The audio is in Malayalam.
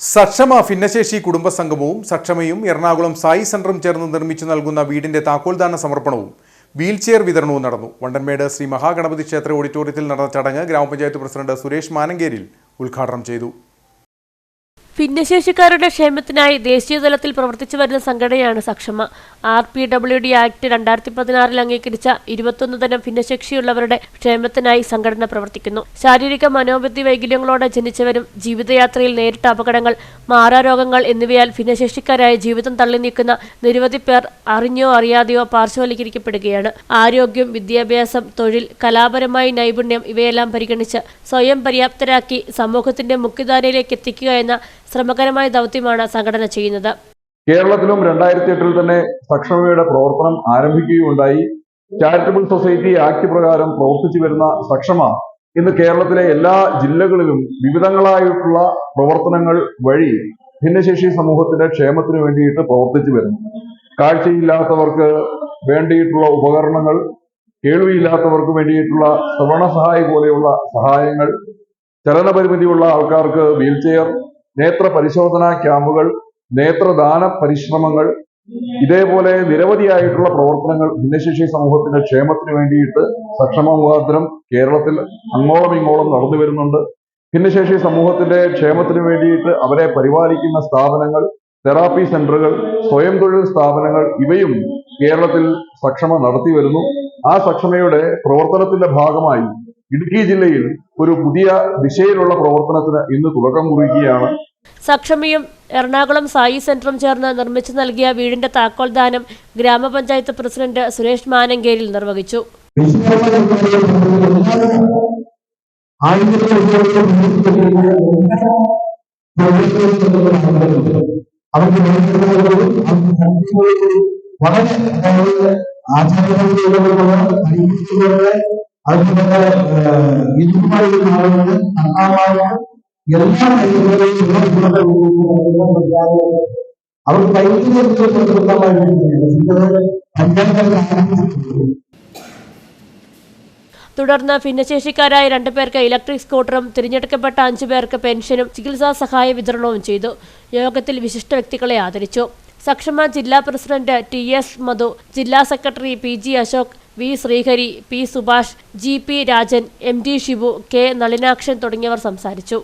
സക്ഷമ ഭിന്നശേഷി കുടുംബ സംഗമവും സക്ഷമയും എറണാകുളം സായി സെന്ററും ചേർന്ന് നിർമ്മിച്ചു നൽകുന്ന വീടിന്റെ താക്കോൽദാന സമർപ്പണവും വീൽചെയർ വിതരണവും നടന്നു. വണ്ടൻമേട് ശ്രീ മഹാഗണപതി ക്ഷേത്ര ഓഡിറ്റോറിയത്തിൽ നടന്ന ചടങ്ങ് ഗ്രാമപഞ്ചായത്ത് പ്രസിഡന്റ് സുരേഷ് മാനങ്കേരിൽ ഉദ്ഘാടനം ചെയ്തു. ഭിന്നശേഷിക്കാരുടെ ക്ഷേമത്തിനായി ദേശീയതലത്തിൽ പ്രവർത്തിച്ചു വരുന്ന സംഘടനയാണ് Saksham. R P W D Act രണ്ടായിരത്തി പതിനാറിൽ അംഗീകരിച്ച ഇരുപത്തൊന്ന് തരം ഭിന്നശേഷിയുള്ളവരുടെ ക്ഷേമത്തിനായി സംഘടന പ്രവർത്തിക്കുന്നു. ശാരീരിക മനോബുദ്ധി വൈകല്യങ്ങളോടെ ജനിച്ചവരും ജീവിതയാത്രയിൽ നേരിട്ട അപകടങ്ങൾ മാറാരോഗങ്ങൾ എന്നിവയാൽ ഭിന്നശേഷിക്കാരായ ജീവിതം തള്ളി നീക്കുന്ന നിരവധി പേർ അറിഞ്ഞോ അറിയാതെയോ പാർശ്വവൽക്കരിക്കപ്പെടുകയാണ്. ആരോഗ്യം വിദ്യാഭ്യാസം തൊഴിൽ കലാപരമായ നൈപുണ്യം ഇവയെല്ലാം പരിഗണിച്ച് സ്വയം പര്യാപ്തരാക്കി സമൂഹത്തിന്റെ മുഖ്യധാരയിലേക്ക് എത്തിക്കുക എന്ന ശ്രമകരമായ ദൗത്യമാണ് സംഘടന ചെയ്യുന്നത്. കേരളത്തിലും രണ്ടായിരത്തി എട്ടിൽ തന്നെ സക്ഷമയുടെ പ്രവർത്തനം ആരംഭിക്കുകയുണ്ടായി. ചാരിറ്റബിൾ സൊസൈറ്റി ആക്ട് പ്രകാരം പ്രവർത്തിച്ചു വരുന്ന സക്ഷമ ഇന്ന് കേരളത്തിലെ എല്ലാ ജില്ലകളിലും വിവിധങ്ങളായിട്ടുള്ള പ്രവർത്തനങ്ങൾ വഴി ഭിന്നശേഷി സമൂഹത്തിന്റെ ക്ഷേമത്തിന് വേണ്ടിയിട്ട് പ്രവർത്തിച്ചു വരുന്നു. കാഴ്ചയില്ലാത്തവർക്ക് വേണ്ടിയിട്ടുള്ള ഉപകരണങ്ങൾ കേൾവിയില്ലാത്തവർക്ക് വേണ്ടിയിട്ടുള്ള ശ്രവണ സഹായി പോലെയുള്ള സഹായങ്ങൾ ചലനപരിമിതിയുള്ള ആൾക്കാർക്ക് വീൽചെയർ നേത്ര പരിശോധനാ ക്യാമ്പുകൾ നേത്രദാന പരിശ്രമങ്ങൾ ഇതേപോലെ നിരവധിയായിട്ടുള്ള പ്രവർത്തനങ്ങൾ ഭിന്നശേഷി സമൂഹത്തിന്റെ ക്ഷേമത്തിന് വേണ്ടിയിട്ട് സക്ഷമ മുഖാന്തരം കേരളത്തിൽ അങ്ങോളം ഇങ്ങോളം നടന്നു വരുന്നുണ്ട്. ഭിന്നശേഷി സമൂഹത്തിന്റെ ക്ഷേമത്തിന് വേണ്ടിയിട്ട് അവരെ പരിപാലിക്കുന്ന സ്ഥാപനങ്ങൾ തെറാപ്പി സെന്ററുകൾ സ്വയം തൊഴിൽ സ്ഥാപനങ്ങൾ ഇവയും കേരളത്തിൽ സക്ഷമ നടത്തി വരുന്നു. ആ സക്ഷമയുടെ പ്രവർത്തനത്തിന്റെ ഭാഗമായി ഇടുക്കി ജില്ലയിൽ ഒരു പുതിയ ദിശയിലുള്ള പ്രവർത്തനത്തിന് ഇന്ന് തുടക്കം കുറിക്കുകയാണ്. സക്ഷമിയും എറണാകുളം സായി സെന്ററും ചേർന്ന് നിർമ്മിച്ചു നൽകിയ വീടിന്റെ താക്കോൽദാനം ഗ്രാമപഞ്ചായത്ത് പ്രസിഡന്റ് സുരേഷ് മാനങ്കേരിൽ നിർവഹിച്ചു. അവർക്ക് വളരെ ആചാരങ്ങളിലൂടെ കഴിവുകളെയും അവർക്ക് വൈദ്യുതി പഞ്ചായത്ത് തുടർന്ന് ഭിന്നശേഷിക്കാരായ രണ്ടു പേർക്ക് ഇലക്ട്രിക് സ്കൂട്ടറും തിരഞ്ഞെടുക്കപ്പെട്ട അഞ്ചു പേർക്ക് പെൻഷനും ചികിത്സാ സഹായ വിതരണവും ചെയ്തു. യോഗത്തിൽ വിശിഷ്ട വ്യക്തികളെ ആദരിച്ചു. സക്ഷമ ജില്ലാ പ്രസിഡന്റ് ടി എസ് മധു ജില്ലാ secretary P G Ashok V Sreehari P Subhash G P Rajan M D Shibu K Nalinakshan തുടങ്ങിയവർ സംസാരിച്ചു.